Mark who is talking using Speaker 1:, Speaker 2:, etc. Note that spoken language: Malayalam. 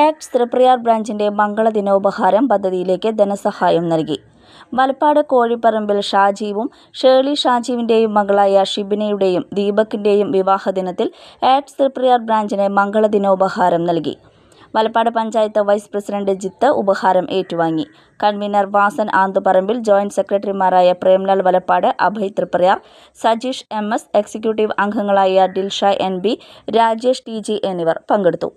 Speaker 1: ആക്ട് തൃപ്രയാർ ബ്രാഞ്ചിന്റെ മംഗളദിനോപഹാരം പദ്ധതിയിലേക്ക് ധനസഹായം നൽകി. വലപ്പാട് കോഴിപ്പറമ്പിൽ ഷാജീവും ഷേർലി ഷാജീവിന്റെയും മകളായ ഷിബിനയുടെയും ദീപക്കിന്റെയും വിവാഹദിനത്തിൽ ആക്ട് തൃപ്രയാർ ബ്രാഞ്ചിന് മംഗളദിനോപഹാരം നൽകി. വലപ്പാട് പഞ്ചായത്ത് വൈസ് പ്രസിഡന്റ് ജിത്ത് ഉപഹാരം ഏറ്റുവാങ്ങി. കൺവീനർ വാസൻ ആന്തുപറമ്പിൽ ജോയിന്റ് സെക്രട്ടറിമാരായ Premlal Valappad Abhay Triprayar Sajeesh M S executive അംഗങ്ങളായ Dilsha N B Rajesh T G എന്നിവർ പങ്കെടുത്തു.